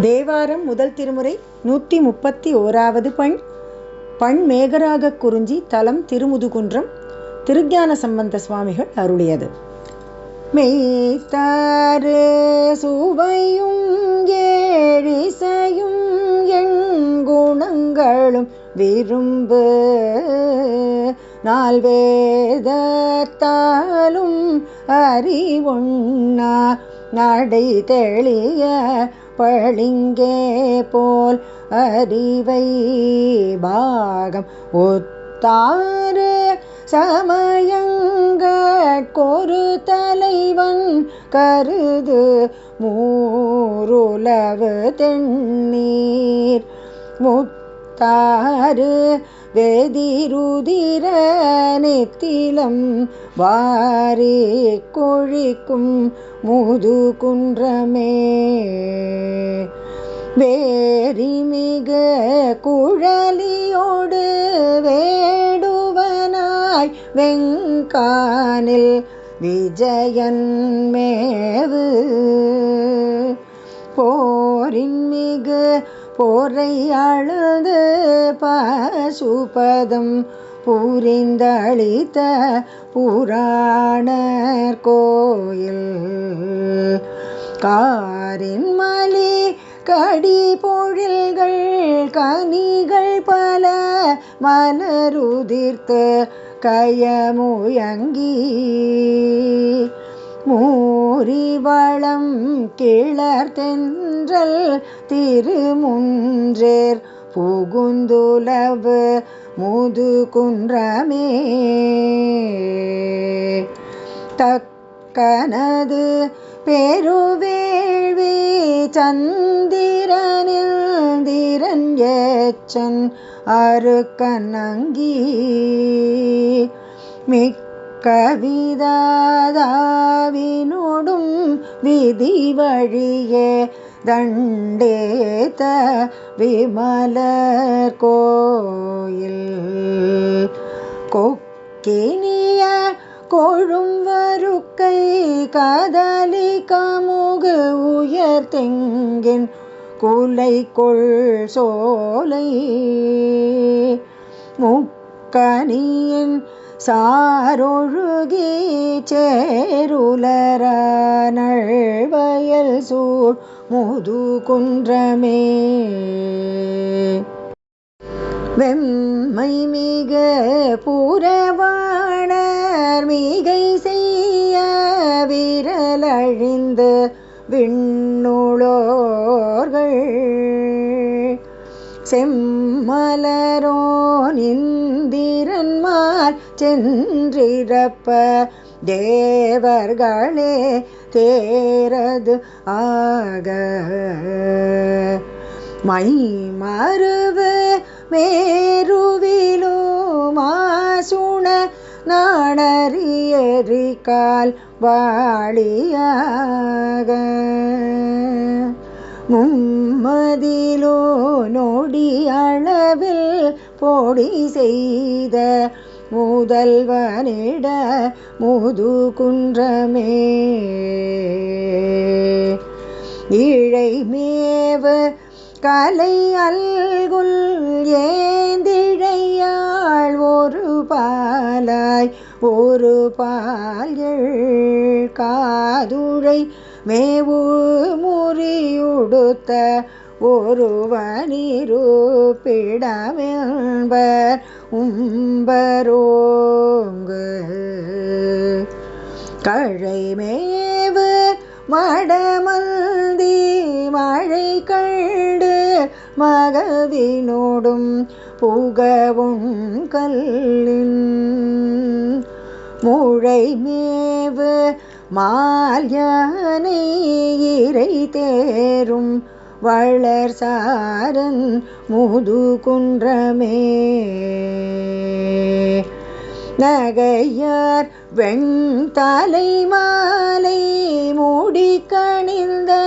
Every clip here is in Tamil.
தேவாரம் முதல் திருமுறை நூற்றி முப்பத்தி ஓராவது பண் பண் மேகராக குறிஞ்சி தலம் திருமுதுகுன்றம் திருஞான சம்பந்த சுவாமிகள் அருளியது. மெய்த்தாறு சுவையும் ஏழிசையும் எண்குணங்களும் விரும்பு நால்வேதத்தாலும் அறிவுண்ணா நடை தெளிய பளிங்கே போல் அறிவை பாகம். ஒத்தாறு சமயங்கொரு தலைவன் கருது மூருளவு தென்னீர் முத்தாறு வேதிருதிர நெத்திலம் வாரி கொழிக்கும் முது குன்றமே வேரிமிக குழலியோடு வேடுவனாய் வெங்கானில் விஜயன் மேவு. போரின் மிகு போரை அழுது பசுபதம் புரிந்தளித்த புராணர் கோயில். காரின் மலி கடி பொழில்கள் கனிகள் பல மலருதிர்த்து கயமுயங்கி. மூரிவளம் கிளர் தென்றல் திருமுன்றேர் புகுந்துலவு முது குன்றமே தக்கனது பெருவேள்வி சந்திரனில் திரன் ஏச்சன் அருக்கனங்கி மிக்க கவிதாதாவினோடும் விதி வழியே தண்டேத்த விமலர் கோயில். கொக்கினிய கொழும் வருக்கை கதலி கமுகு உயர் தெங்கின் குலை கொள் சோலை. முக்கணியின் சாரொழுகி சேருலர நழ்வயல் சூழ் முது குன்றமே வெம்மை மிக புறவாணர் மிகை செய்ய விரலழிந்து விண்ணுளோர்கள். செம் சென்றிரப்ப தேவர்களே தேரது ஆக. மை மறுவு மேருவிலோ மாசுண நாணறியறிகால் வாழியாக. மும்மதிலோ நொடி அளவில் போடி செய்த முதல்வனிட முது குன்றமே. இழை மேவு கலை அல்குல் ஏந்திழையாள் ஒரு பாலாய் ஒரு பால்கள் காதுழை மேவு முறியுடுத்த ஒருவனிருப்பிடமென்பர் உம்பரோங்கு. கழைமேவு மடமந்தி மழை கண்டு மகவினோடும் புகவும் கல்லின். முழைமேவு மால்யானை இறை தேரும் வளர் சாரன் முது குன்றமே. நகையார் வெண்தலை மாலை மூடி கணிந்த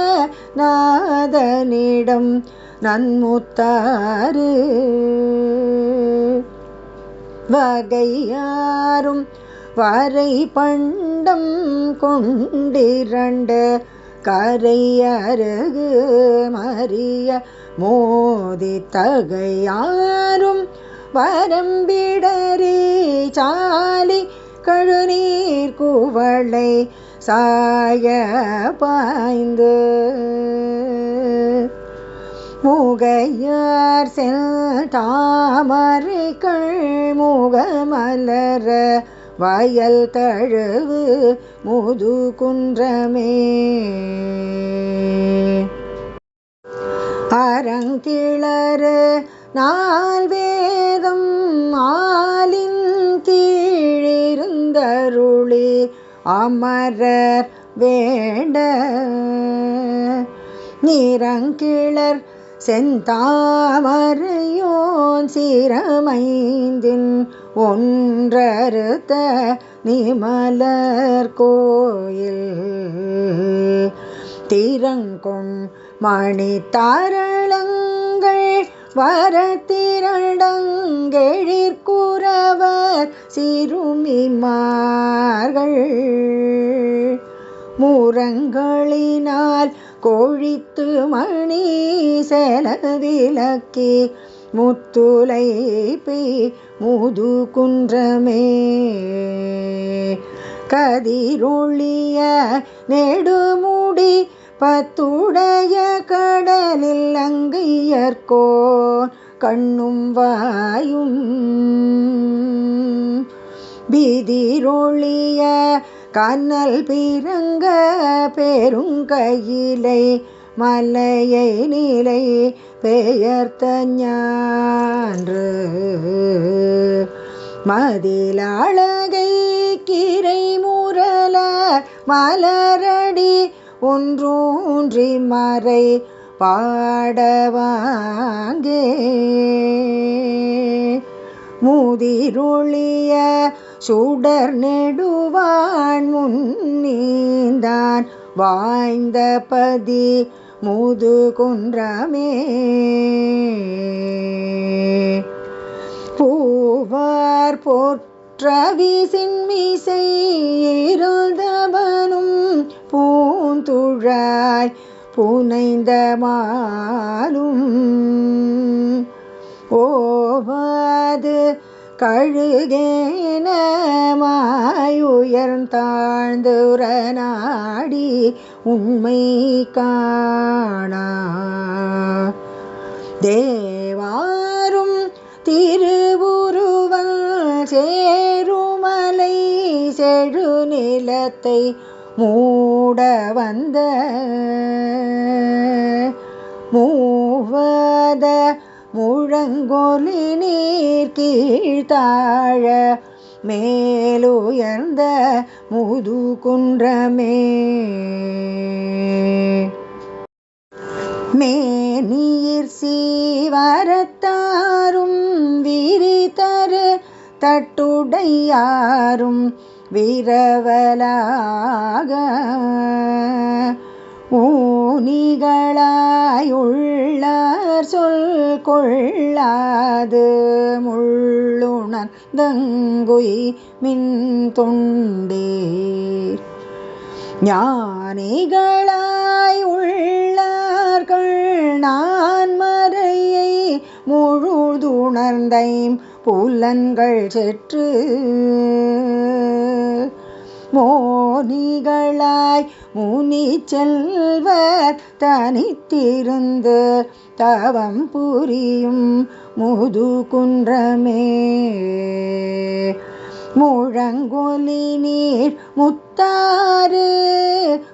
நாதனிடம் நன்முத்தாறு. வகையாரும் வரை பண்டம் கொண்டிரண்ட கரையருகு மறிய மோதி தகையாரும் வரம்பிடரே சாலி கழுநீர் குவளை சாய பாய்ந்து. முகையார் செல் தாமரைகள் முகமலர வயல் தழவு முது குன்றமே. அறங்கிளறு நால் வேதம் ஆலின் கீழிருந்தருளி அமரர் வேண்ட. நிறங்கிளர் செந்தாமரையோன் சீரமைந்தின் ஒன்றறுத்த நிமலர் கோயில். திறங்கொண் மணி தாரளங்கள் வர திரடங்கெழிற்குறவர் சிறுமிமார்கள். முரங்களினால் கோழித்து மணி செலவிலக்கி முத்துலை பெய் முது குன்றமே கதிரொழிய நெடுமுடி பத்துடைய கடலில் அங்கையர்கோ கண்ணும் வாயும். பிதிரொழிய கண்ணல் பீரங்க பெருங்கையிலை மலையை நிலை பெயர்த்த ஞான்று மதிலழகை கிரை முரல மலரடி ஒன்றூன்றி மறை பாடவாங்கே மூதிருளிய சுடர் நெடுவான் முன்னீந்தான். வாய்ந்த பதி மூது குன்றமே. பூவார் போற்றவி சின்மிசை இருந்தவனும் பூந்துழாய் புனைந்த மாலும் கழுகேனமாயுயர்ந்தாழ்ந்துரநாடி உண்மை காணா. தேவாரும் திருவுருவல் சேருமலை செழு நிலத்தை மூட வந்த மூவத முழங்கொலி நீர் கீழ்த்தாழ மேலுயர்ந்த முது குன்றமே. மேனீர் சீவரத்தாரும் விரிதரு தட்டுடையாரும் விரவலாக ஊனிகளாயுள்ளார் சொல் கொள்ளாது முள்ளுணர்ந்தங்குய் மின் தொண்டேர் ஞானிகளாய் உள்ளார்கள் நான் மறையை முழுதுணர்ந்தைம் புலன்கள் செற்று மோனிகளாய் முனி செல்வர் தனித்திருந்து தவம் புரியும் முது குன்றமே. முழங்கொலி நீர் முத்தாறு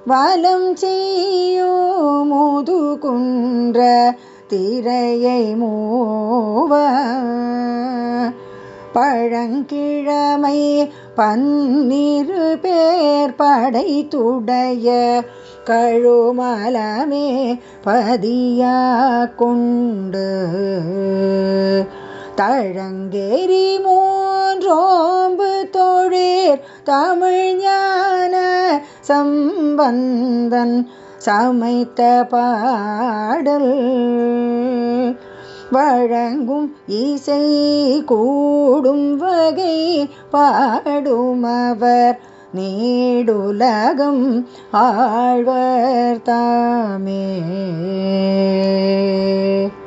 வலம் செய்யோ முது குன்ற திரையை மூவ பழங்கிழமை பன்னிரு பேர் படைத்துடைய கழுமலமே பதியா கொண்டு தழங்கேரி மூன்றோம்பு தொழிற் தமிழ் ஞான சம்பந்தன் சமைத்த பாடல். வழங்கும் இசை கூடும் வகை பாடுமவர். நீடுலகம் ஆழ்வர் தாமே.